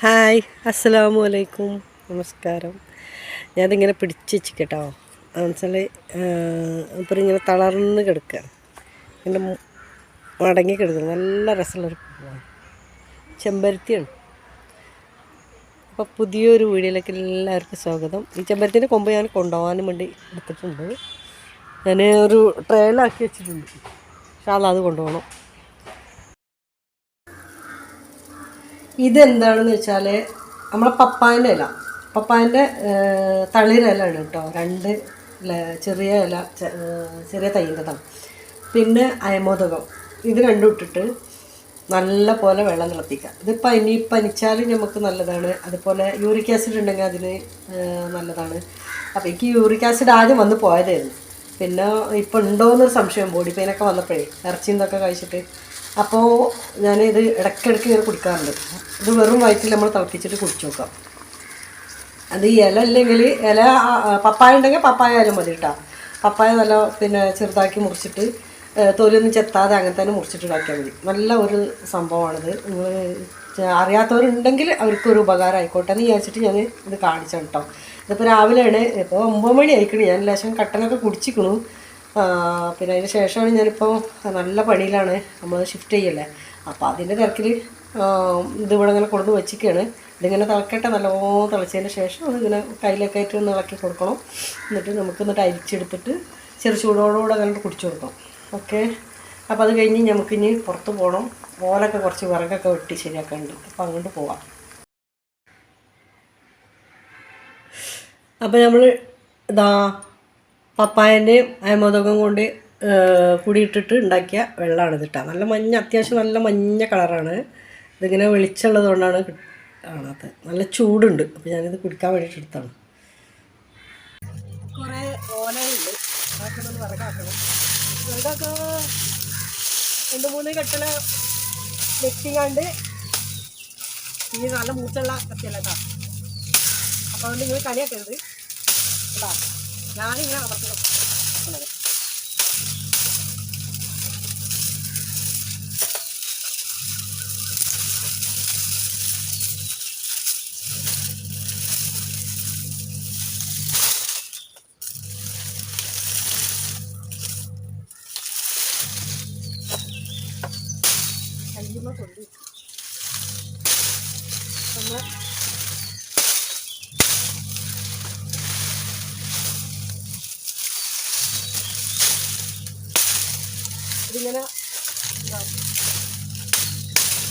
Hi അസ്സലാമു അലൈക്കും. നമസ്കാരം. ഞാനിങ്ങനെ പിടിച്ച് വെച്ചിട്ടോ എന്നുവെച്ചാൽ ഇപ്പം ഇങ്ങനെ തളർന്ന് കിടക്കുക ഇങ്ങനെ മടങ്ങി കിടക്കുക നല്ല രസമുള്ളൊരു പൂവാണ്. ചെമ്പരത്തിയാണ്. അപ്പോൾ പുതിയൊരു വീഡിയോയിലേക്ക് എല്ലാവർക്കും സ്വാഗതം. ഈ ചെമ്പരത്തിന്റെ കൊമ്പ് ഞാൻ കൊണ്ടുപോകാനും വേണ്ടി എടുത്തിട്ടുണ്ട്. ഞാൻ ഒരു ട്രെയിലാക്കി വെച്ചിട്ടുണ്ട്. പക്ഷേ അത് കൊണ്ടുപോകണം. ഇതെന്താണെന്ന് വെച്ചാൽ നമ്മളെ പപ്പായന്റെ ഇല. പപ്പായന്റെ തളിരിലാണ് കേട്ടോ രണ്ട് ചെറിയ ഇല ചെറിയ തൈന്റെതാണ് പിന്നെ അയമോദകം. ഇത് രണ്ടും ഇട്ടിട്ട് നല്ല പോലെ വെള്ളം തിളപ്പിക്കുക. ഇത് പനി പനിച്ചാൽ നമുക്ക് നല്ലതാണ്. അതുപോലെ യൂറിക് ആസിഡ് ഉണ്ടെങ്കിൽ അതിന് നല്ലതാണ്. അപ്പോൾ എനിക്ക് യൂറിക് ആസിഡ് ആദ്യം വന്ന് പോയതായിരുന്നു. പിന്നെ ഇപ്പോൾ ഉണ്ടോയെന്നൊരു സംശയം ബോഡി പെയിനൊക്കെ വന്നപ്പോഴേ ഇറച്ചിന്നൊക്കെ കഴിച്ചിട്ട് അപ്പോൾ ഞാനിത് ഇടയ്ക്കിടയ്ക്ക് ഇങ്ങനെ കുടിക്കാറുണ്ട്. ഇത് വെറും വയറ്റിൽ നമ്മൾ തിളപ്പിച്ചിട്ട് കുടിച്ചു നോക്കാം. അത് ഇല അല്ലെങ്കിൽ ഇല പപ്പായ ഉണ്ടെങ്കിൽ പപ്പായ ആയാലും മതി കേട്ടോ. പപ്പായ നല്ല പിന്നെ ചെറുതാക്കി മുറിച്ചിട്ട് തൊലിയൊന്നും ചെത്താതെ അങ്ങനെ തന്നെ മുറിച്ചിട്ട് ഉണ്ടാക്കിയാൽ മതി. നല്ല ഒരു സംഭവമാണിത്. നിങ്ങൾ അറിയാത്തവരുണ്ടെങ്കിൽ അവർക്കൊരു ഉപകാരം ആയിക്കോട്ടെ എന്ന് വിചാരിച്ചിട്ട് ഞാൻ ഇത് കാണിച്ചു കേട്ടോ. ഇതിപ്പോൾ രാവിലെയാണ്. ഇപ്പോൾ ഒമ്പത് മണി ആയിക്കണേ. ഞാൻ ലേശം കട്ടനൊക്കെ കുടിച്ചിക്കണു. പിന്നെ അതിന് ശേഷമാണ് ഞാനിപ്പോൾ നല്ല പണിയിലാണ്. നമ്മൾ ഷിഫ്റ്റ് ചെയ്യല്ലേ. അപ്പോൾ അതിന്റെ തിരക്കിൽ ഇത് ഇവിടെ ഇങ്ങനെ കൊടുന്ന് വെച്ചിരിക്കുകയാണ് ഇതിങ്ങനെ തിളക്കട്ടെ നല്ലോണം തിളച്ചതിന് ശേഷം അതിങ്ങനെ കയ്യിലൊക്കെ ആയിട്ട് ഒന്ന് ഇളക്കി കൊടുക്കണം. എന്നിട്ട് നമുക്ക് എന്നിട്ട് അരിച്ചെടുത്തിട്ട് ചെറു ചൂടോടുകൂടെ അങ്ങനെ കുടിച്ചു കൊടുക്കണം. ഓക്കെ? അപ്പോൾ അത് കഴിഞ്ഞ് നമുക്കിനി പുറത്ത് പോകണം ഓലൊക്കെ കുറച്ച് വിറകൊക്കെ വെട്ടി ശരിയാക്കാനുണ്ട് അപ്പോൾ അങ്ങോട്ട് പോവാം. അപ്പോൾ നമ്മൾ ഇതാ പപ്പായന്റെയും അയമോദകം കൊണ്ട് കൂടിയിട്ടിട്ട് ഉണ്ടാക്കിയ വെള്ളമാണ് ഇതിട്ട നല്ല മഞ്ഞ അത്യാവശ്യം നല്ല മഞ്ഞ കളറാണ്. ഇതിങ്ങനെ വെളിച്ചമുള്ളത് കൊണ്ടാണ് കാണാത്തത്. നല്ല ചൂടുണ്ട്. അപ്പോൾ ഞാനിത് കുടിക്കാൻ വേണ്ടിയിട്ട് എടുത്താണ്. കുറേ ഓലയുണ്ട്. രണ്ട് മൂന്ന് കെട്ടല വെട്ടിങ്ങാണ്ട് ഇനി നല്ല മൂച്ചുള്ള കത്തിയല്ല കേട്ടോ അപ്പോൾ അതുകൊണ്ട് നിങ്ങൾ കളിയാക്കരുത്. കേട്ടോ ഞാനിങ്ങനെ അമർത്തണം എന്താ,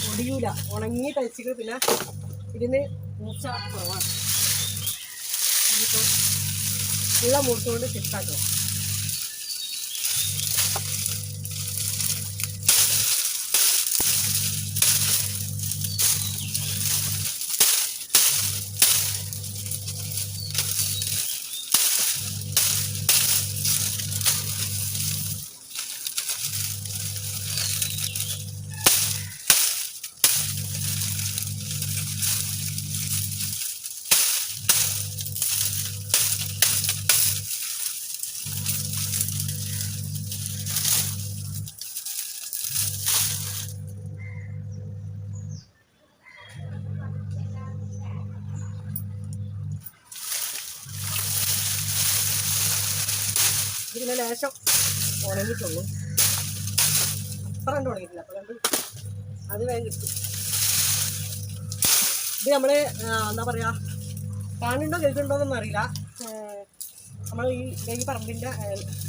ഒടിയൂല ഉണങ്ങി തയ്ച്ചിട്ട് പിന്നെ ഇതിന് മൂർച്ച കുറവാണ്. ഉള്ള മൂർത്തുകൊണ്ട് കൊണ്ട് ഇതിങ്ങനെ ലേശം ഉണങ്ങിയിട്ടുള്ളൂ. അത്ര കണ്ട് ഉണങ്ങിയിട്ടില്ല അപ്പം കണ്ട് അത് വേഗം കിട്ടും. ഇത് നമ്മൾ എന്താ പറയുക കാണുന്നുണ്ടോ കേൾക്കുന്നുണ്ടോ എന്നൊന്നും അറിയില്ല. നമ്മൾ ഈ ഈ പറമ്പിന്റെ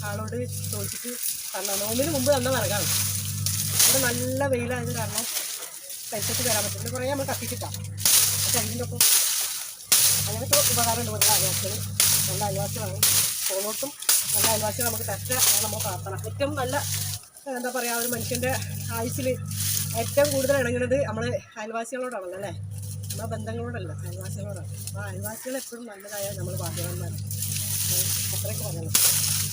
ആളോട് ചോദിച്ചിട്ട് തന്ന ഒന്നിന് മുമ്പ് തന്നെ വിറകാണ് ഇവിടെ നല്ല വെയിലായത് കാരണം പൈസക്ക് തരാൻ പറ്റില്ല. കുറേ നമ്മൾ കത്തിച്ചിട്ടാണ് അപ്പോൾ അതിന്റെ ഒപ്പം അങ്ങനത്തെ ഉപകാരമുണ്ട് നമ്മുടെ അയൽവാസികൾ നല്ല അയൽവാസികളാണ്. പോകുന്നോട്ടും നല്ല അയൽവാസികൾ നമുക്ക് തരട്ടെ നമ്മൾ പ്രാർത്ഥന. ഏറ്റവും നല്ല എന്താ പറയുക ഒരു മനുഷ്യന്റെ ആയുസിൽ ഏറ്റവും കൂടുതൽ ഇണങ്ങുന്നത് നമ്മൾ അയൽവാസികളോടാണല്ലോ അല്ലേ? നമ്മുടെ ബന്ധങ്ങളോടല്ല അയൽവാസികളോടാണ്. അപ്പോൾ അയൽവാസികൾ എപ്പോഴും നല്ലതായ നമ്മൾ ഭാഗ്യവാന്മാരാണ്. അത്രയ്ക്ക് പറയണം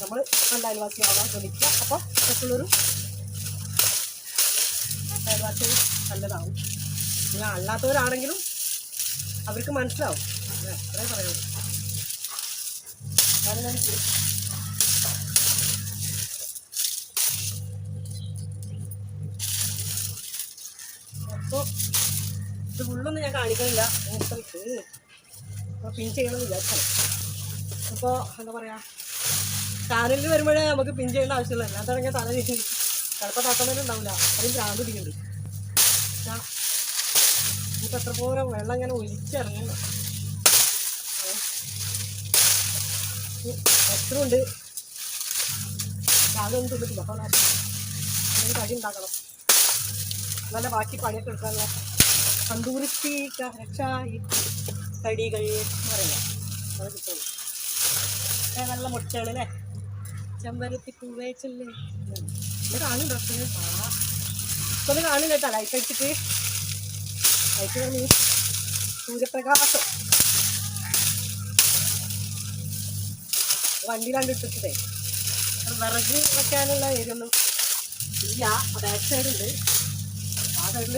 നമ്മൾ നല്ല അയൽവാസികളാവാൻ ശ്രമിക്കുക അപ്പോൾ മറ്റുള്ളൊരു അയൽവാസികൾ നല്ലതാവും. നിങ്ങൾ അല്ലാത്തവരാണെങ്കിലും അവർക്ക് മനസ്സിലാവും. അതെ, അത്രേ പറയുള്ളൂ. അപ്പോൾ ഇത് ഫുള്ളൊന്നും ഞാൻ കാണിക്കുന്നില്ല അപ്പോൾ പിൻ ചെയ്യണമെന്ന് വിചാരിച്ചാണ് അപ്പോൾ എന്താ പറയുക ചാനലിൽ വരുമ്പോഴേ നമുക്ക് പിൻ ചെയ്യേണ്ട ആവശ്യമില്ല. അല്ലാതാണെങ്കിൽ തല രീതി ചിലപ്പോൾ തത്തമേലും ഉണ്ടാവില്ല. അതും ഭ്രാന്ത് പിടിക്കുന്നുണ്ട് നമുക്ക് എത്ര പോലെ വെള്ളം ഇങ്ങനെ ഒലിച്ചിറങ്ങുന്നു എത്ര ഉണ്ട്. ഒന്നും തിന്നിട്ടില്ല. അപ്പോൾ കടി ഉണ്ടാക്കണം. നല്ല ബാക്കി പണിയൊക്കെ എടുക്കാനുള്ള തന്തൂരിത്തി ഈ കടികൾ എന്ന് പറയുന്നത്. അത് കിട്ടുള്ളൂ. നല്ല മുട്ടകൾ അല്ലേ? ചെമ്പരത്തി പൂവേച്ചല്ലേ ഇത് കാണും ഡ്രസ്സിന് ഇപ്പൊ കാണും കേട്ടോ. ലൈറ്റ് അടിച്ചിട്ട്. ലൈറ്റ് പറഞ്ഞു സൂര്യപ്രകാശം. വണ്ടി ഇട്ടിട്ടേ വിറക് വെക്കാനുള്ള ഏരിയൊന്നും ഇല്ല. ബാക്ക് സൈഡ് ഉണ്ട്. ആ സൈഡിൽ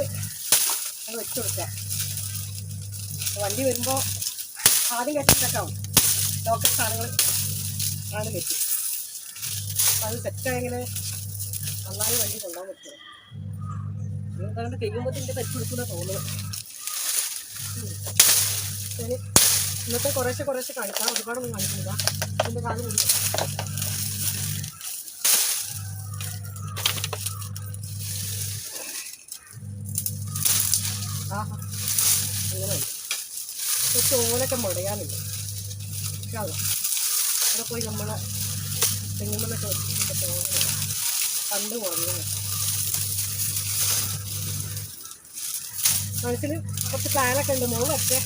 അത് വെച്ച് കൊടുക്കാം വണ്ടി വരുമ്പോൾ ആദ്യം കെട്ടിട്ടൊക്കെയാവും ലോക്കൽ സാധനങ്ങൾ ആണ് കെട്ടി. അത് സെറ്റായെങ്കിൽ നന്നായി വണ്ടി കൊണ്ടുപോകാൻ പറ്റും. അതുകൊണ്ട് കഴിയുമ്പോൾ ഇതിന്റെ തെറ്റ് കൊടുക്കുന്ന തോന്നുന്നു ശരി. ഇന്നത്തെ കുറേശ്ശെ കുറേശ്ശെ കാണിക്കാം. ഒരുപാടൊന്നും കാണിക്കുന്നില്ല. അതിന്റെ കാലം കുറച്ച് ഓലൊക്കെ മുടയാനുണ്ട് അതാ അവിടെ പോയി നമ്മളെ തെങ്ങുമ്പോഴൊക്കെ വെച്ചിട്ട് കണ്ട് കുറഞ്ഞു മനസ്സിൽ കുറച്ച് പ്ലാനൊക്കെ ഉണ്ട്. മോളൊക്കെ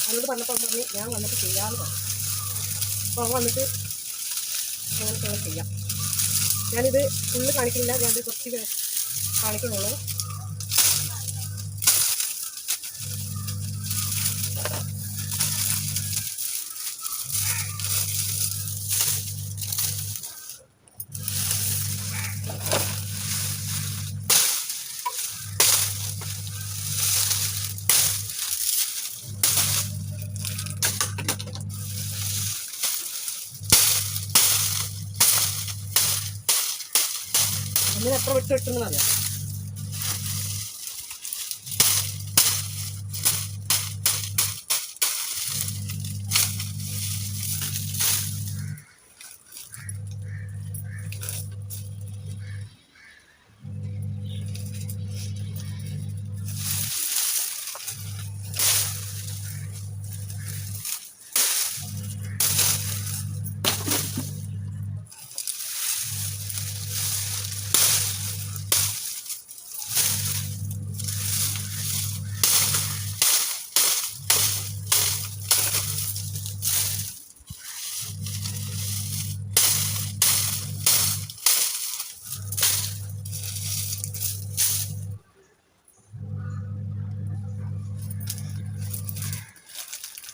അവനോട് പറഞ്ഞപ്പോൾ പറഞ്ഞ് ഞാൻ വന്നിട്ട് ചെയ്യാമെന്ന് പറഞ്ഞു. അപ്പോൾ അവൻ വന്നിട്ട് ഞങ്ങൾക്ക് ചെയ്യാം. ഞാനിത് ഫുള്ള് കാണിക്കില്ല ഞാനിത് കുറച്ച് കാണിക്കുന്നുള്ളൂ. എത്ര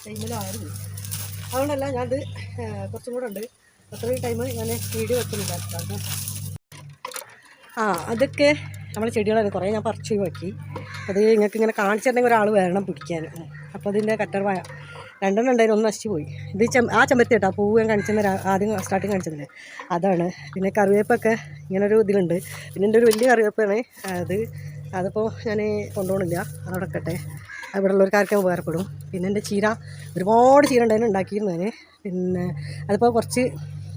ടൈമിലായിരുന്നു. അതുകൊണ്ടല്ല ഞാനത് കുറച്ചും കൂടെ ഉണ്ട്. അത്രയും ടൈം ഞാൻ വീഡിയോ വെക്കുന്നില്ല കാരണം ആ അതൊക്കെ നമ്മൾ ചെടികളൊക്കെ കുറേ ഞാൻ പറിച്ച് നോക്കി അത് നിങ്ങൾക്ക് ഇങ്ങനെ കാണിച്ചിട്ടുണ്ടെങ്കിൽ ഒരാൾ വരണം പിടിക്കാൻ. അപ്പോൾ അതിന്റെ കട്ടർ വായ രണ്ടെണ്ണം ഉണ്ടായിരുന്നു ഒന്ന് നശിച്ചു പോയി. ഇത് ചെം ആ ചെമ്പത്തി കേട്ടോ പൂവ് ഞാൻ കാണിച്ചെന്ന് ആദ്യം സ്റ്റാർട്ടിങ് കാണിച്ചതില്ലേ? അതാണ്. പിന്നെ കറിവേപ്പൊക്കെ ഇങ്ങനൊരു ഇതിലുണ്ട്. പിന്നെ എന്റെ ഒരു വലിയ കറിവേപ്പാണ്. അത് അതിപ്പോൾ ഞാൻ കൊണ്ടുപോകണില്ല. അതവിടെ കട്ടെ ഉള്ളവർക്കാർക്ക് ഉപകാരപ്പെടും. പിന്നെ എന്റെ ചീര ഒരുപാട് ചീര ഉണ്ടായിരുന്നു ഉണ്ടാക്കിയിരുന്നു ഞാൻ. പിന്നെ അതിപ്പോൾ കുറച്ച്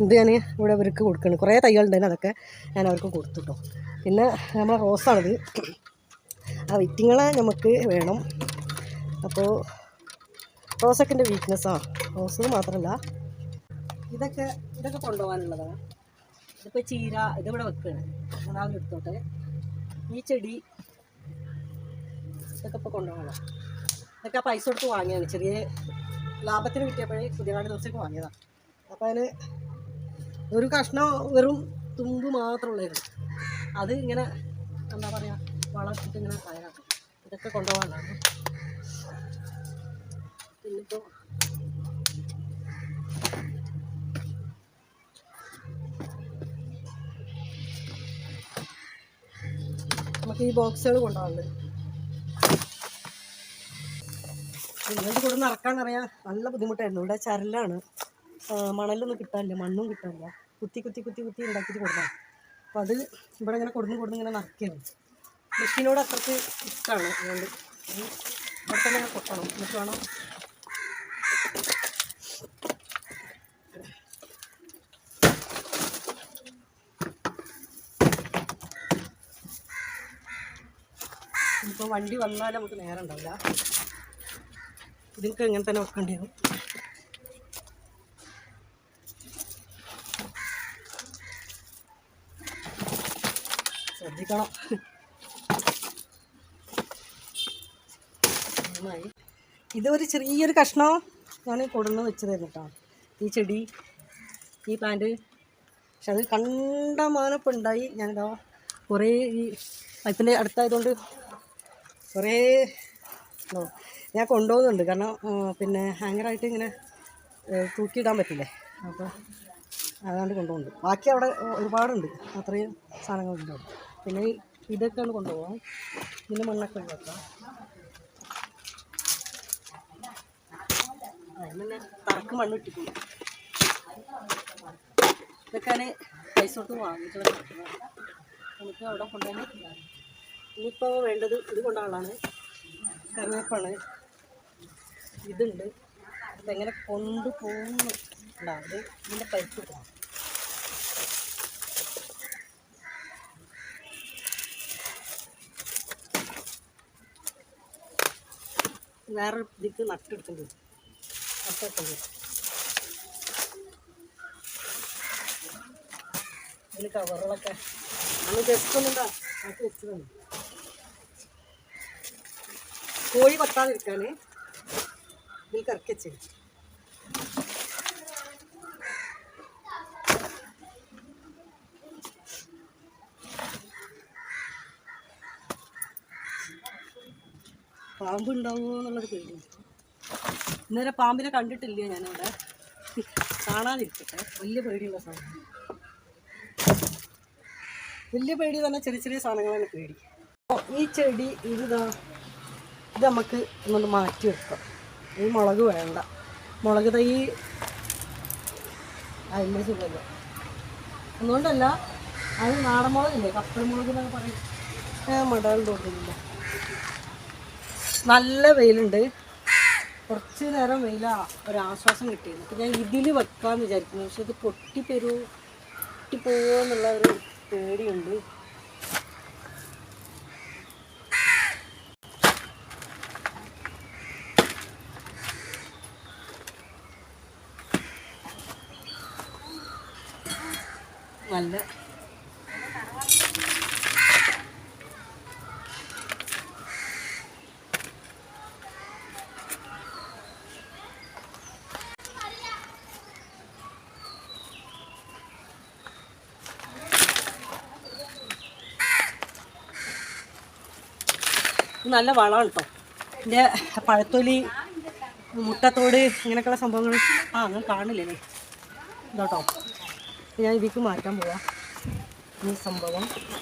ഇത് ഞാൻ ഇവിടെ ഇവർക്ക് കൊടുക്കണം കുറേ തൈകൾ ഉണ്ടായിരുന്നു അതൊക്കെ ഞാൻ അവർക്ക് കൊടുത്തു കേട്ടോ. പിന്നെ നമ്മളെ റോസാണിത്. ആ വിറ്റിങ്ങളെ നമുക്ക് വേണം. അപ്പോൾ റോസൊക്കെ എന്റെ വീക്ക്നെസ്സാണ് റോസ് മാത്രമല്ല ഇതൊക്കെ ഇതൊക്കെ കൊണ്ടുപോകാനുള്ളതാണ് ഇതിപ്പോൾ ചീര ഇതിവിടെ വെക്കുകയാണ്. അതാവും എടുത്തോട്ടെ ഈ ചെടി ഇതൊക്കെ ഇപ്പോൾ കൊണ്ടുപോകണം. ഇതൊക്കെ പൈസ കൊടുത്ത് വാങ്ങിയാണ് ചെറിയ ലാഭത്തിന് കിട്ടിയപ്പോഴേ പുതിയകാട് ദിവസമൊക്കെ വാങ്ങിയതാണ്. അപ്പോൾ അതിന് ഒരു കഷ്ണം വെറും തുമ്പ് മാത്രമുള്ളായിരുന്നു അത് ഇങ്ങനെ എന്താ പറയുക വളർത്തിട്ട് ഇങ്ങനെ കയറാം ഇതൊക്കെ കൊണ്ടുപോകാനാണ്. പിന്നിപ്പോൾ നമുക്ക് ഈ ബോക്സുകൾ കൊണ്ടുപോകാനുണ്ട്. ഇങ്ങോട്ട് കൂടെ നടക്കാൻ അറിയാം നല്ല ബുദ്ധിമുട്ടായിരുന്നു. ഇവിടെ ചരലാണ്. മണലൊന്നും കിട്ടാനില്ല. മണ്ണും കിട്ടാനില്ല. കുത്തി കുത്തി കുത്തി കുത്തി ഉണ്ടാക്കിയിട്ട് കൊടുക്കാം അപ്പോൾ അത് ഇവിടെ ഇങ്ങനെ കൊടുന്ന് കൊടുന്ന് ഇങ്ങനെ നടക്കുകയാണ്. മെഷീനോട് അത്രയ്ക്ക് ഇഷ്ടമാണ് അതുകൊണ്ട് ഇവിടെ തന്നെ കൊട്ടണം. എന്നിട്ട് വേണം ഇപ്പോൾ വണ്ടി വന്നാലേ നമുക്ക് നേരം ഉണ്ടാവില്ല. ഇതിനൊക്കെ ഇങ്ങനെ തന്നെ വെക്കേണ്ടി വരും. ശ്രദ്ധിക്കണം. നന്നായി. ഇതൊരു ചെറിയൊരു കഷ്ണം ഞാൻ കൊടുന്ന് വെച്ച് തരുന്നിട്ടാ ഈ ചെടി ഈ പ്ലാന്റ് പക്ഷെ അത് കണ്ടമാനപ്പം ഉണ്ടായി. ഞാനിതാ കുറേ ഈ പൈപ്പിന്റെ അടുത്തായതുകൊണ്ട് കുറേ ഞാൻ കൊണ്ടുപോകുന്നുണ്ട്. കാരണം പിന്നെ ഹാങ്ങറായിട്ട് ഇങ്ങനെ തൂക്കിയിടാൻ പറ്റില്ലേ? അപ്പോൾ അതാണ്ട് കൊണ്ടുപോകുന്നുണ്ട്. ബാക്കി അവിടെ ഒരുപാടുണ്ട്. അത്രയും സാധനങ്ങളുണ്ട് അവിടെ. പിന്നെ ഇതൊക്കെയാണ് കൊണ്ടുപോകാം പിന്നെ മണ്ണൊക്കെ ഒഴിവാക്കാം അതിന് തറക്ക് മണ്ണ് ഇട്ടിട്ടുണ്ട്. ഇതൊക്കെയാണ് പൈസ കൊടുത്ത് വാങ്ങിച്ചുള്ള എനിക്ക് അവിടെ കൊണ്ടുപോകാൻ ഇനിയിപ്പോൾ വേണ്ടത് ഇത് കൊണ്ടാളാണ് കറിവേപ്പാണ്. ഇതുണ്ട്. ഇതെങ്ങനെ കൊണ്ടുപോകുന്നു അത് ഇതിന്റെ പൈപ്പ് കിട്ടണം വേറെ ഇതിക്ക് നട്ടെടുക്കേണ്ടി വരും. നട്ടെടുക്കേണ്ടി വരും. ഇതിന് കവറുകളൊക്കെ നമ്മൾ ജസ്റ്റ് ഒന്നുണ്ടാ വെച്ചതാണ്. കോഴി പത്താതിരിക്കാൻ ഇതിൽ കറക്കി വെച്ചത് പാമ്പ് എന്നുള്ളത് പേടി ഇന്നേരെ പാമ്പിനെ കണ്ടിട്ടില്ല ഞാനവിടെ? കാണാതിരിക്കട്ടെ. വലിയ പേടിയുള്ള സാധനം. വലിയ പേടി തന്നെ ചെറിയ ചെറിയ സാധനങ്ങളാണ് പേടി. ഈ ചെടി ഇതാ. ഇത് നമുക്ക് ഒന്നുകൊണ്ട് മാറ്റി വെക്കാം ഈ മുളക് വേണ്ട. മുളക് തൈ അതിന്റെ സുഖമില്ല അതുകൊണ്ടല്ല അത് നാടൻ മുളകില്ലേ കപ്പൽ മുളക് എന്നൊക്കെ പറയും. ഞാൻ മടകൾ തോന്നുന്നില്ല. നല്ല വെയിലുണ്ട്. കുറച്ച് നേരം വെയില ഒരാശ്വാസം കിട്ടിയിരുന്നു അപ്പം ഞാൻ ഇതിൽ വെക്കാമെന്ന് വിചാരിക്കുന്നു. പക്ഷെ ഇത് പൊട്ടിപ്പെരൂ പൊട്ടിപ്പോവോ എന്നുള്ള ഒരു പേടിയുണ്ട്. നല്ല നല്ല വളമാണ് കേട്ടോ എന്റെ പഴത്തൊലി മുട്ടത്തോട് ഇങ്ങനെയൊക്കെയുള്ള സംഭവങ്ങൾ ആ അങ്ങനെ കാണില്ലേ ഇതാട്ടോ ഞാൻ ഇതിക്ക് മാറ്റാൻ പോവാം. ഈ സംഭവം.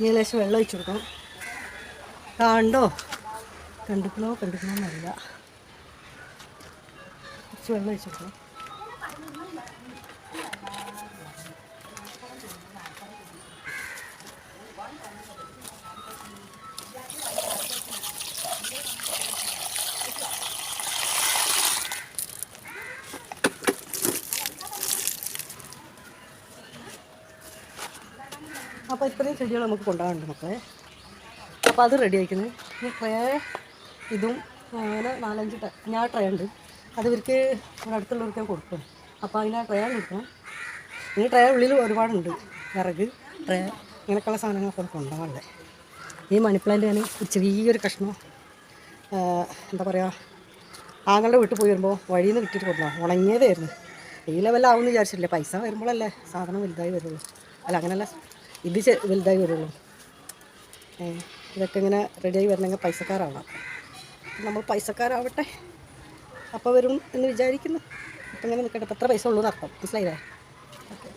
ഇനി ലേശം വെള്ളം ഒഴിച്ചു കൊടുക്കണം. കണ്ടോ? കണ്ടിക്കണോ കണ്ടിക്കണോ കുറച്ച് വെള്ളം ഒഴിച്ചു കൊടുക്കണം. ചെടികൾ നമുക്ക് കൊണ്ടുപോകാനുണ്ട് മക്കളെ. അപ്പോൾ അത് റെഡി ഈ ഇനി ട്രേ ഇതും അങ്ങനെ നാലഞ്ച് ഞാൻ ട്രേ ഉണ്ട്. അത് ഇവർക്ക് അടുത്തുള്ളവർക്ക് കൊടുക്കും. അപ്പോൾ അതിന് ട്രേ കൊടുക്കണം ഈ ട്രേ ഉള്ളിൽ ഒരുപാടുണ്ട്. വിറക് ട്രേ ഇങ്ങനെയൊക്കെയുള്ള സാധനങ്ങളൊക്കെ കൊണ്ടുപോകാനുള്ളത് ഈ മണിപ്ലാന്റ് ഞാൻ ചെറിയൊരു കഷ്ണം എന്താ പറയുക ആങ്ങളുടെ വീട്ടിൽ പോയി വരുമ്പോൾ വഴിയിൽ നിന്ന് കിട്ടിയിട്ട് കൊടുക്കണം ഉണങ്ങിയതായിരുന്നു ഈ ലെവലാവുമെന്ന് വിചാരിച്ചിട്ടില്ല. പൈസ വരുമ്പോഴല്ലേ സാധനം വലുതായി വരുള്ളൂ. അല്ല അങ്ങനെയല്ല. ഇത് വലുതായി വരുള്ളൂ. ഇതൊക്കെ ഇങ്ങനെ റെഡിയായി വരണമെങ്കിൽ പൈസക്കാരാവണം നമ്മൾ പൈസക്കാരാവട്ടെ. അപ്പോൾ വരും എന്ന് വിചാരിക്കുന്നു. അപ്പം ഇങ്ങനെ നിൽക്കട്ടെ ഇപ്പം എത്ര പൈസ ഉള്ളൂ എന്നർത്ഥം. മനസ്സിലായില്ലേ? ഓക്കെ.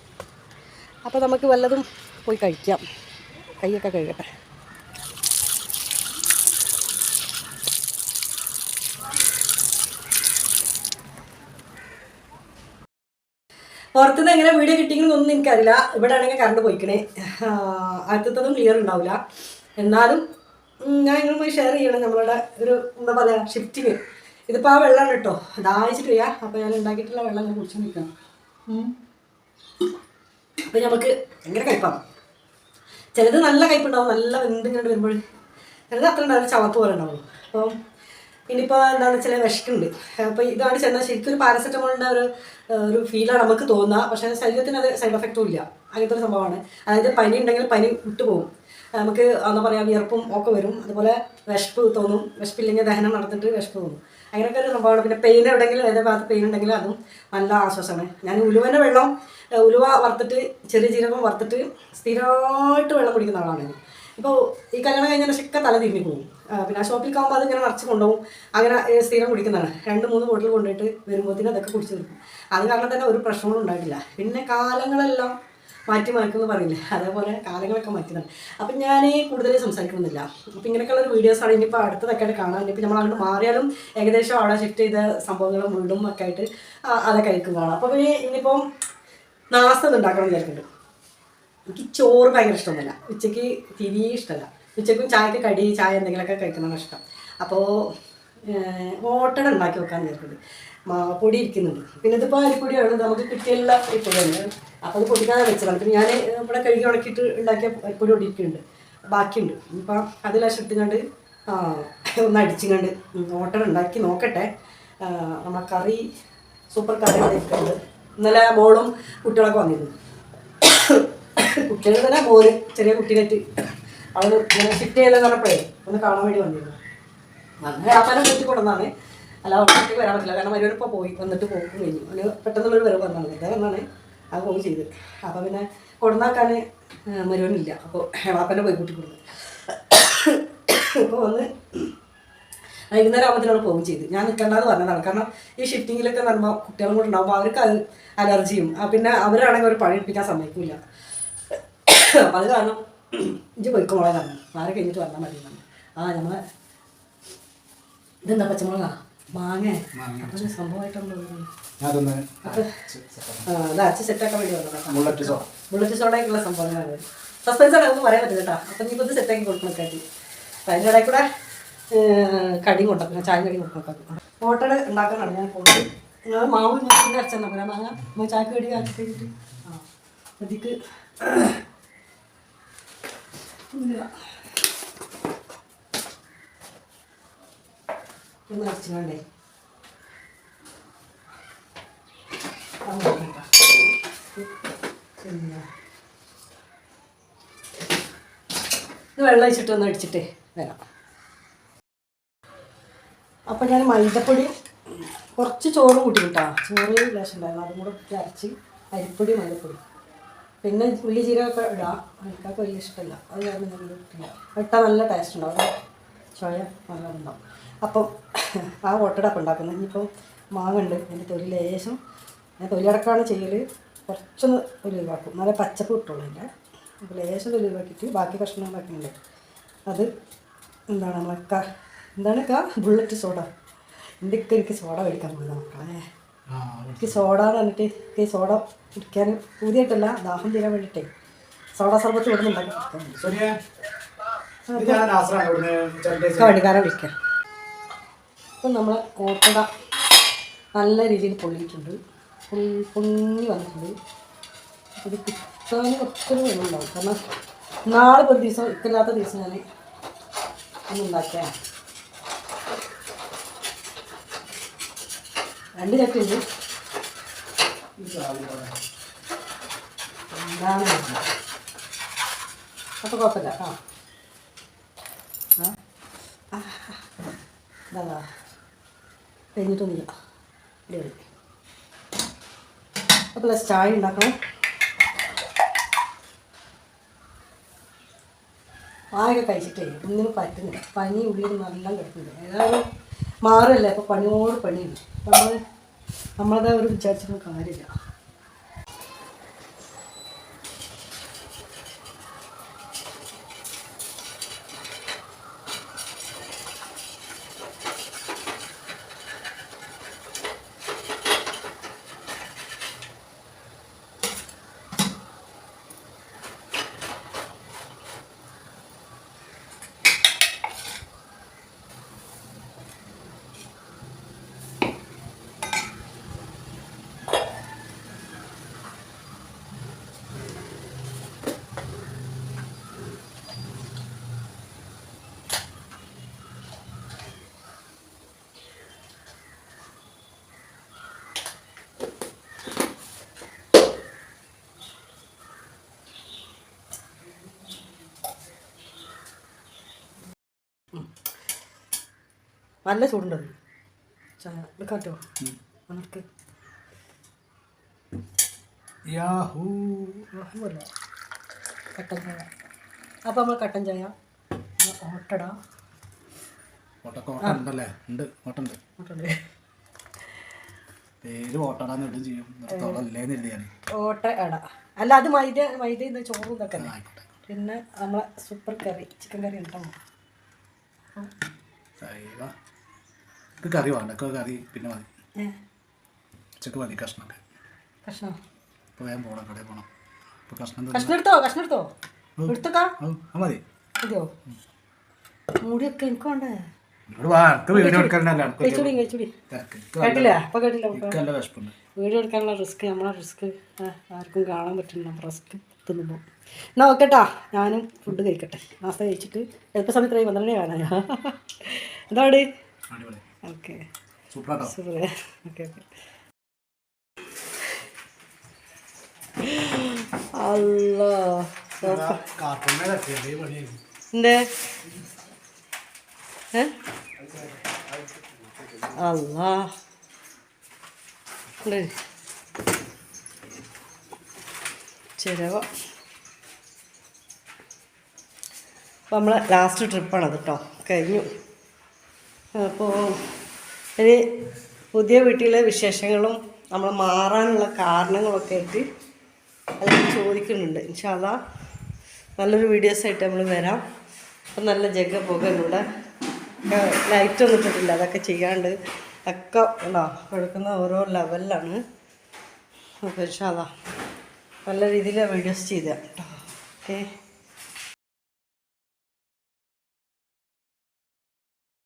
അപ്പോൾ നമുക്ക് വല്ലതും പോയി കഴിക്കാം. കൈയൊക്കെ കഴുകട്ടെ. പുറത്തുനിന്ന് എങ്ങനെ വീഡിയോ കിട്ടിയെന്നൊന്നും എനിക്കറിയില്ല. ഇവിടെ ആണെങ്കിൽ കറണ്ട് പോയിക്കണേ അടുത്തതൊന്നും ക്ലിയർ ഉണ്ടാവില്ല എന്നാലും ഞാൻ നിങ്ങളുമായി ഷെയർ ചെയ്യണം. നമ്മളുടെ ഒരു എന്താ പറയുക ഷിഫ്റ്റിങ് ഇതിപ്പോൾ ആ വെള്ളമാണ് കേട്ടോ. ദാഹിച്ചിട്ട് വയ്യ അപ്പോൾ ഞാൻ ഉണ്ടാക്കിയിട്ടുള്ള വെള്ളം ഞാൻ കുടിച്ചു നിൽക്കാം. അപ്പോൾ നമുക്ക് ഭയങ്കര കയ്പാണ്. ചിലത് നല്ല കയ്പ്പുണ്ടാവും നല്ല വെന്ത് ഇങ്ങോട്ട് വരുമ്പോൾ ചിലത് അത്ര ഉണ്ടാവും ചവപ്പ് പോലെ ഉണ്ടാവുള്ളൂ. അപ്പം ഇനിയിപ്പോൾ എന്താണെന്ന് വെച്ചാൽ വിഷക്കുണ്ട് അപ്പോൾ ഇതാണ് ചെന്നാൽ ശരിക്കും ഒരു പാരസെറ്റമോളിന്റെ ഒരു ഒരു ഫീലാണ് നമുക്ക് തോന്നുക. പക്ഷേ ശരീരത്തിന് അത് സൈഡ് എഫക്റ്റും ഇല്ല. അങ്ങനത്തെ ഒരു സംഭവമാണ്. അതായത് പനി ഉണ്ടെങ്കിൽ പനി വിട്ടുപോകും നമുക്ക് എന്താ പറയുക വിയർപ്പും ഒക്കെ വരും. അതുപോലെ വിശപ്പ് തോന്നും. വിശപ്പില്ലെങ്കിൽ ദഹനം നടന്നിട്ട് വിശപ്പ് തോന്നും. അങ്ങനെയൊക്കെ ഒരു സംഭവമാണ്. പിന്നെ പെയിൻ എവിടെയെങ്കിലും ഏത് ഭാഗത്ത് പെയിൻ ഉണ്ടെങ്കിൽ അതും നല്ല ആശ്വാസമാണ്. ഞാൻ ഉലുവന്റെ വെള്ളം ഉലുവ വറുത്തിട്ട് ചെറിയ ജീരകം വറുത്തിട്ട് സ്ഥിരമായിട്ട് വെള്ളം കുടിക്കുന്ന ആളാണ് ഇപ്പോൾ ഈ കല്യാണം കഴിഞ്ഞാൽ ശക്ത തല തിരിഞ്ഞു പോകും പിന്നെ ആ ഷോപ്പിൽ ആകുമ്പോൾ അതിങ്ങനെ നിറച്ച് കൊണ്ടുപോകും. അങ്ങനെ സ്ഥിരം കുടിക്കുന്നതാണ്. രണ്ട് മൂന്ന് ബോട്ടിൽ കൊണ്ടുപോയിട്ട് വരുമ്പോഴത്തേനും അതൊക്കെ കുടിച്ചു തീർക്കും. അത് കാരണം തന്നെ ഒരു പ്രശ്നങ്ങളും ഉണ്ടായിട്ടില്ല. പിന്നെ കാലങ്ങളെല്ലാം മാറ്റി മാറ്റുമെന്ന് പറയില്ലേ? അതേപോലെ കാലങ്ങളൊക്കെ മാറ്റിയതാണ്. അപ്പം ഞാൻ കൂടുതൽ സംസാരിക്കുന്നില്ല അപ്പം ഇങ്ങനെയൊക്കെയുള്ള ഒരു വീഡിയോസാണ് ഇനിയിപ്പോൾ അടുത്തതൊക്കെ ആയിട്ട് കാണാൻ. ഇനിയിപ്പോൾ നമ്മൾ അങ്ങോട്ട് മാറിയാലും ഏകദേശം അവിടെ ഷിഫ്റ്റ് ചെയ്ത സംഭവങ്ങളും വീടും ഒക്കെ ആയിട്ട് അതൊക്കെ ആയിരിക്കും കാണാം. അപ്പോൾ ഇനിയിപ്പം ഒന്ന് ഉണ്ടാക്കണം എന്ന് വിചാരിക്കുന്നുണ്ട്. എനിക്ക് ചോറ് ഭയങ്കര ഇഷ്ടമൊന്നുമില്ല. ഉച്ചയ്ക്ക് തിരിയെ ഇഷ്ടമല്ല. ഉച്ചയ്ക്കും ചായക്ക് കടി ചായ എന്തെങ്കിലുമൊക്കെ കഴിക്കുന്നതാണ് ഇഷ്ടം. അപ്പോൾ ഓട്ടട ഉണ്ടാക്കി വെക്കാൻ നേരത്തത് മാപ്പൊടി ഇരിക്കുന്നുണ്ട്. പിന്നെ ഇതിപ്പോൾ അരിപ്പൊടിയാണ് നമുക്ക് കിട്ടിയുള്ള അരിപ്പൊടിയാണ് അപ്പോൾ അത് പൊടിക്കാതെ വെച്ചതാണ്. പിന്നെ ഞാൻ ഇവിടെ കഴുകി ഉണക്കിയിട്ട് ഉണ്ടാക്കിയ അരിപ്പൊടി ഇരിക്കുന്നുണ്ട്. ബാക്കിയുണ്ട്. ഇപ്പം അതിൽ അശ്രദ്ധിക്കാണ്ട് ഒന്ന് അടിച്ചുകൊണ്ട് ഓട്ടട ഉണ്ടാക്കി നോക്കട്ടെ. നമ്മൾ കറി സൂപ്പർ കറി ഉണ്ടാക്കിയിട്ടുണ്ട് ഇന്നലെ മോളും കുട്ടികളൊക്കെ വന്നിരുന്നു. കുട്ടികൾ തന്നെ പോര്. ചെറിയ കുട്ടീനായിട്ട് അവർ ഷിഫ്റ്റ് ചെയ്യലെന്ന് പറഞ്ഞപ്പോഴേ ഒന്ന് കാണാൻ വേണ്ടി വന്നിരുന്നു. വന്ന് വ്യാപാരം കൂട്ടി കൊണ്ടുവന്നാണ്. അല്ല ഒറ്റയ്ക്ക് വരാൻ പറ്റില്ല. കാരണം അവരോട് ഇപ്പോൾ പോയി. വന്നിട്ട് പോകും കഴിഞ്ഞു. അവന് പെട്ടെന്നുള്ളൊരു വരവ് വന്നാണ് വെറുതെ വന്നാണ്? അത് പോയി ചെയ്ത്. അപ്പോൾ പിന്നെ കൊടുന്നാക്കാൻ മരുവനില്ല അപ്പോൾ വാപ്പന്റെ പോയി കൂട്ടി കൊടുത്തു അപ്പോൾ വന്ന് വൈകുന്നേരം ആകുമ്പോഴത്തേനും അവൾ പോകും ചെയ്ത്. ഞാൻ നിൽക്കേണ്ടത് പറഞ്ഞതാണ് കാരണം ഈ ഷിഫ്റ്റിങ്ങിലൊക്കെ നടമ്പോൾ കുട്ടികളും കൂടെ ഉണ്ടാകുമ്പോൾ അവർക്ക് അത് അലർജിയും പിന്നെ അവരാണെങ്കിൽ ഒരു പണി എടുപ്പിക്കാൻ സമ്മതിക്കില്ല അപ്പം അത് കാരണം ഇഞ്ചി പോയിക്കോ മോളെ പറഞ്ഞു. ആരെ കഴിഞ്ഞിട്ട് വന്നാൽ മതി ആ നമ്മളെ ഇതെന്താ പച്ചമുളകാ? മാങ്ങ. അപ്പോൾ ഒരു സംഭവമായിട്ടുണ്ടോ അതൊന്ന് അപ്പം ആ അത് അച്ഛൻ സെറ്റാക്കാൻ വേണ്ടി വന്നതാണ് ബുള്ളറ്റ് സോ ബുള്ളറ്റ് സംഭവങ്ങളാണ് സസ്പെൻസ് ആണ് ഒന്നും പറയാൻ പറ്റില്ല കേട്ടോ. അപ്പം ഇത് സെറ്റാക്കി കൊടുക്കണം കാട്ടി അപ്പം അതിന്റെ ഇടയിൽ കൂടെ കടി കൊണ്ടുവക്കണം ചായ കടി കൊണ്ടുവക്കണം ഓട്ടട ഉണ്ടാക്കാനാണ് ഞാൻ പോകുന്നത് നിങ്ങൾ മാവ് ഞാൻ അരച്ചെന്നാ പോലെ മാങ്ങ ചായക്ക് കടി കഴിഞ്ഞിട്ട് ആ അതിക്ക്. ഒന്ന് നോക്കണ്ട. പിന്നെ ഇത് വെള്ളം ഒഴിച്ചിട്ട് ഒന്ന് അടിച്ചിട്ട് വരാം. അപ്പം ഞാൻ മൈദപ്പൊടി കുറച്ച് ചോറ് കൂട്ടി കിട്ടാം ചോറ് ലേശം ഉണ്ടായിരുന്നു. അതും കൂടെ അരച്ച് അരിപ്പൊടി മൈദപ്പൊടി. പിന്നെ ഉള്ളി ജീരകമൊക്കെ ഇടാം. എനിക്കൊക്കെ വലിയ ഇഷ്ടമല്ല. അത് കാരണം ഞാൻ ഇട്ടില്ല ഇട്ടാൽ നല്ല ടേസ്റ്റ് ഉണ്ടാവും ചോയ നല്ല ഉണ്ടാവും അപ്പം ആ ഓട്ടടപ്പം ഉണ്ടാക്കുന്നത്. ഇനിയിപ്പം മാങ്ങുണ്ട് അതിന്റെ തൊലി ലേശം ഞാൻ തൊലിയടക്കാണ് ചെയ്യൽ കുറച്ചൊന്ന് ഒരു ഒഴിവാക്കും. നല്ല പച്ചപ്പ് കിട്ടുള്ളൂ അതിന്റെ. അപ്പോൾ ലേശം ഒഴിവാക്കിയിട്ട് ബാക്കി കഷ്ണങ്ങൾ ആക്കുന്നില്ലേ അത് എന്താണ് നമ്മളെ എന്താണ് കാ ബുള്ളറ്റ് സോഡ എന്റെ എനിക്ക് സോഡ മേടിക്കാൻ പോകുന്നത് മക്കളെ. ആ എനിക്ക് സോഡ എന്ന് പറഞ്ഞിട്ട് എനിക്ക് സോഡ കുടിക്കാൻ പുതിയതായിട്ടല്ല ദാഹം തീരാൻ വേണ്ടിയിട്ടേ. സോഡ സർബത്ത് ഇവിടെ നിന്ന് ഉണ്ടാക്കി കുടിക്കാൻ സോനിയ ഇത് ഞാൻ നാസറാണ് ഇവിടുന്ന് ചന്ദ്രേശ് കടിക്കാരെ വിളിക്കാം. ഇപ്പം നമ്മൾ ഓട്ടട നല്ല രീതിയിൽ പൊള്ളിയിട്ടുണ്ട്. പൊള്ളി പൊങ്ങി വന്നിട്ടുണ്ട്. ഇത് കിട്ടാൻ ഒത്തിരി വെള്ളമുണ്ടാവും കാരണം നാളെ ഒരു ദിവസം ഇക്കല്ലാത്ത ദിവസം ഞാൻ ഒന്ന് രണ്ട് ചട്ടുണ്ട് എന്താണ്? കുഴപ്പമില്ല. ആ. ഇതാ കഴിഞ്ഞിട്ടൊന്നുമില്ല. അടിപൊളി. അപ്പോൾ പ്ലസ് ചായ ഉണ്ടാക്കണം. ആകെ കഴിച്ചിട്ടേ ഒന്നിനും പറ്റുന്നില്ല. പനി ഉള്ളിൽ നല്ല കിടക്കുന്നില്ല ഏതായാലും മാറില്ല. അപ്പോൾ പണിയോട് പണിയുണ്ട്. നമ്മൾ നമ്മളതാ ഒരു വിചാരിച്ചിട്ടും കാര്യമില്ല. നല്ല ചൂടുണ്ടത്. ചായ ഉണക്ക് യാഹൂ. ഒന്നുമില്ല കട്ടൻ ചായ. അപ്പോൾ നമ്മൾ കട്ടൻ ചായ ഓട്ടട. ഉണ്ട് പേര് ഓട്ടടാന്ന് ഇടും ചെയ്യും. അല്ല അത് മൈദ മൈദ ഇന്ന് ചോറും ഇതൊക്കെ പിന്നെ നമ്മളെ സൂപ്പർ കറി ചിക്കൻ കറി ഉണ്ടാവും ഇത് കറി വേണ്ട. കറി പിന്നെ മതി. ഉച്ചയ്ക്ക് മതി കഷ്ണമൊക്കെ. കഷ്ണം? ഇപ്പോൾ വേഗം പോകണം കടയിൽ പോകണം ഇപ്പോൾ കഷ്ണം കഷ്ണം എടുത്തോ? കഷ്ണം എടുത്തോ? മതി. മുടിയൊക്കെ എനിക്ക് വേണ്ടേ? വീഡിയോ എടുക്കാനുള്ള റിസ്ക് നമ്മളെ റിസ്ക്. ആർക്കും കാണാൻ പറ്റില്ല. റിസ്ക് തിന്നുമ്പോൾ ഓക്കെട്ടാ ഞാനും ഫുഡ് കഴിക്കട്ടെ. നാസ്ത കഴിച്ചിട്ട്. എളുപ്പ സമയത്ത് പന്ത്രണ്ടേ കാണാൻ അടിപൊളി. ഓക്കെ. സൂപ്പറാട്ടോ. സൂപ്പർ. Okay okay. അല്ലോ എന്തേ? അല്ലാ. ചിരവ അപ്പോൾ നമ്മളെ ലാസ്റ്റ് ട്രിപ്പാണത് കേട്ടോ കഴിഞ്ഞു. അപ്പോൾ ഇനി പുതിയ വീട്ടിലെ വിശേഷങ്ങളും നമ്മൾ മാറാനുള്ള കാരണങ്ങളൊക്കെ ആയിട്ട് അതിൽ ചോദിക്കുന്നുണ്ട്. ഇൻഷാല്ല നല്ലൊരു വീഡിയോസായിട്ട് നമ്മൾ വരാം. അപ്പം നല്ല ജഗ പുകയിലൂടെ ലൈറ്റ് ഒന്നും അതൊക്കെ ചെയ്യാണ്ട് ഒക്കെ ഉണ്ടോ? കൊടുക്കുന്ന ഓരോ ലെവലിലാണ് അപ്പോൾ ഇൻഷാല്ല നല്ല രീതിയിൽ വീഡിയോസ് ചെയ്ത കേട്ടോ ഓക്കെ.